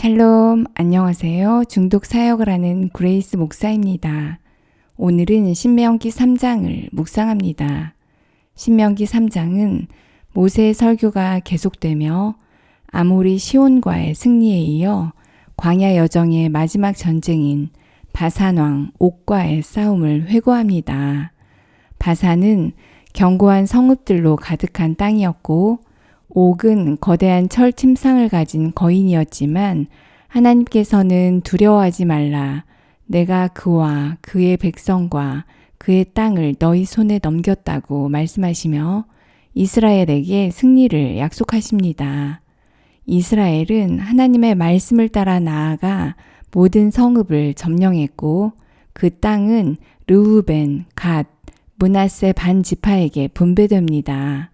샬롬, 안녕하세요. 중독 사역을 하는 그레이스 목사입니다. 오늘은 신명기 3장을 묵상합니다. 신명기 3장은 모세의 설교가 계속되며 아모리 시온과의 승리에 이어 광야 여정의 마지막 전쟁인 바산왕 옥과의 싸움을 회고합니다. 바산은 견고한 성읍들로 가득한 땅이었고 옥은 거대한 철 침상을 가진 거인이었지만 하나님께서는 두려워하지 말라. 내가 그와 그의 백성과 그의 땅을 너희 손에 넘겼다고 말씀하시며 이스라엘에게 승리를 약속하십니다. 이스라엘은 하나님의 말씀을 따라 나아가 모든 성읍을 점령했고 그 땅은 르우벤, 갓, 문하세 반 지파에게 분배됩니다.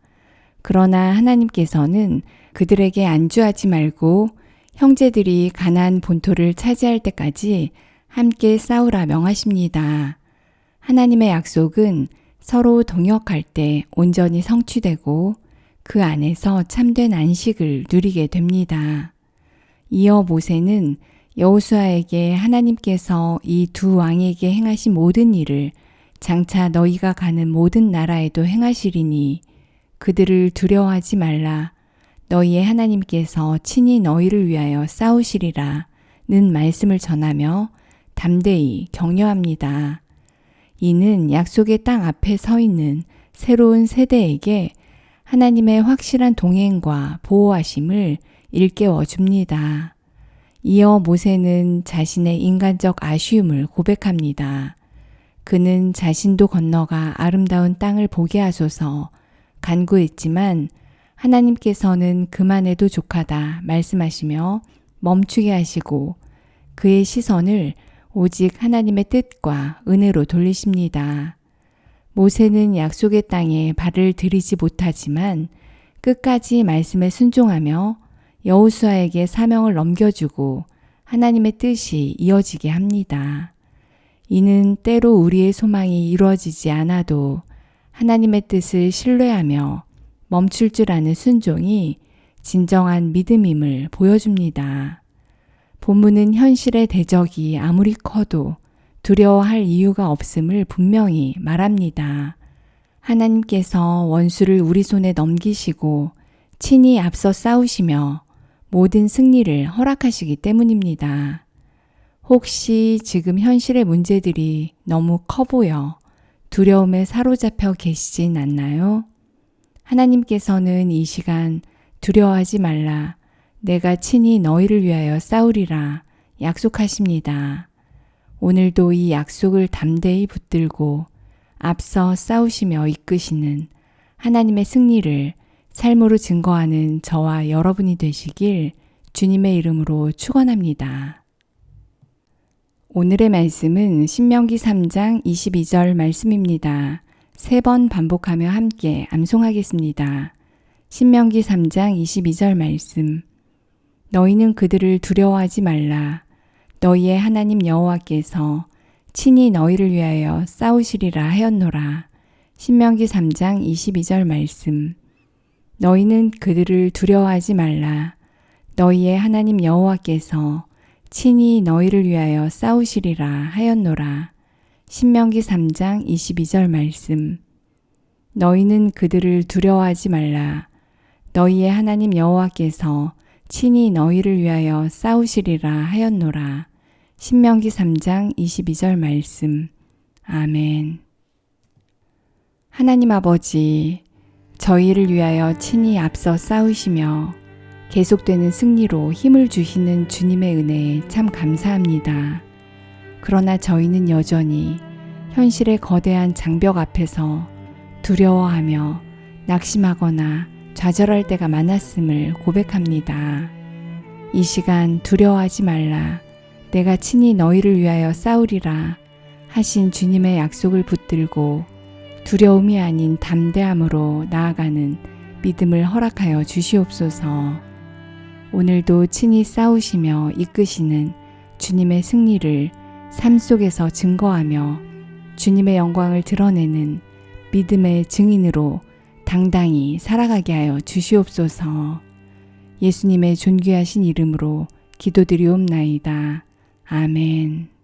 그러나 하나님께서는 그들에게 안주하지 말고 형제들이 가나안 본토를 차지할 때까지 함께 싸우라 명하십니다. 하나님의 약속은 서로 동역할 때 온전히 성취되고 그 안에서 참된 안식을 누리게 됩니다. 이어 모세는 여호수아에게 하나님께서 이 두 왕에게 행하신 모든 일을 장차 너희가 가는 모든 나라에도 행하시리니 그들을 두려워하지 말라. 너희의 하나님께서 친히 너희를 위하여 싸우시리라. 는 말씀을 전하며 담대히 격려합니다. 이는 약속의 땅 앞에 서 있는 새로운 세대에게 하나님의 확실한 동행과 보호하심을 일깨워 줍니다. 이어 모세는 자신의 인간적 아쉬움을 고백합니다. 그는 자신도 건너가 아름다운 땅을 보게 하소서 간구했지만 하나님께서는 그만해도 족하다 말씀하시며 멈추게 하시고 그의 시선을 오직 하나님의 뜻과 은혜로 돌리십니다. 모세는 약속의 땅에 발을 들이지 못하지만 끝까지 말씀에 순종하며 여호수아에게 사명을 넘겨주고 하나님의 뜻이 이어지게 합니다. 이는 때로 우리의 소망이 이루어지지 않아도 하나님의 뜻을 신뢰하며 멈출 줄 아는 순종이 진정한 믿음임을 보여줍니다. 본문은 현실의 대적이 아무리 커도 두려워할 이유가 없음을 분명히 말합니다. 하나님께서 원수를 우리 손에 넘기시고 친히 앞서 싸우시며 모든 승리를 허락하시기 때문입니다. 혹시 지금 현실의 문제들이 너무 커 보여 두려움에 사로잡혀 계시진 않나요? 하나님께서는 이 시간 두려워하지 말라. 내가 친히 너희를 위하여 싸우리라 약속하십니다. 오늘도 이 약속을 담대히 붙들고 앞서 싸우시며 이끄시는 하나님의 승리를 삶으로 증거하는 저와 여러분이 되시길 주님의 이름으로 축원합니다. 오늘의 말씀은 신명기 3장 22절 말씀입니다. 세 번 반복하며 함께 암송하겠습니다. 신명기 3장 22절 말씀. 너희는 그들을 두려워하지 말라. 너희의 하나님 여호와께서 친히 너희를 위하여 싸우시리라 하였노라. 신명기 3장 22절 말씀. 너희는 그들을 두려워하지 말라. 너희의 하나님 여호와께서 친히 너희를 위하여 싸우시리라 하였노라. 신명기 3장 22절 말씀. 너희는 그들을 두려워하지 말라. 너희의 하나님 여호와께서 친히 너희를 위하여 싸우시리라 하였노라. 신명기 3장 22절 말씀. 아멘. 하나님 아버지, 저희를 위하여 친히 앞서 싸우시며 계속되는 승리로 힘을 주시는 주님의 은혜에 참 감사합니다. 그러나 저희는 여전히 현실의 거대한 장벽 앞에서 두려워하며 낙심하거나 좌절할 때가 많았음을 고백합니다. 이 시간 두려워하지 말라. 내가 친히 너희를 위하여 싸우리라 하신 주님의 약속을 붙들고 두려움이 아닌 담대함으로 나아가는 믿음을 허락하여 주시옵소서. 오늘도 친히 싸우시며 이끄시는 주님의 승리를 삶 속에서 증거하며 주님의 영광을 드러내는 믿음의 증인으로 당당히 살아가게 하여 주시옵소서. 예수님의 존귀하신 이름으로 기도드리옵나이다. 아멘.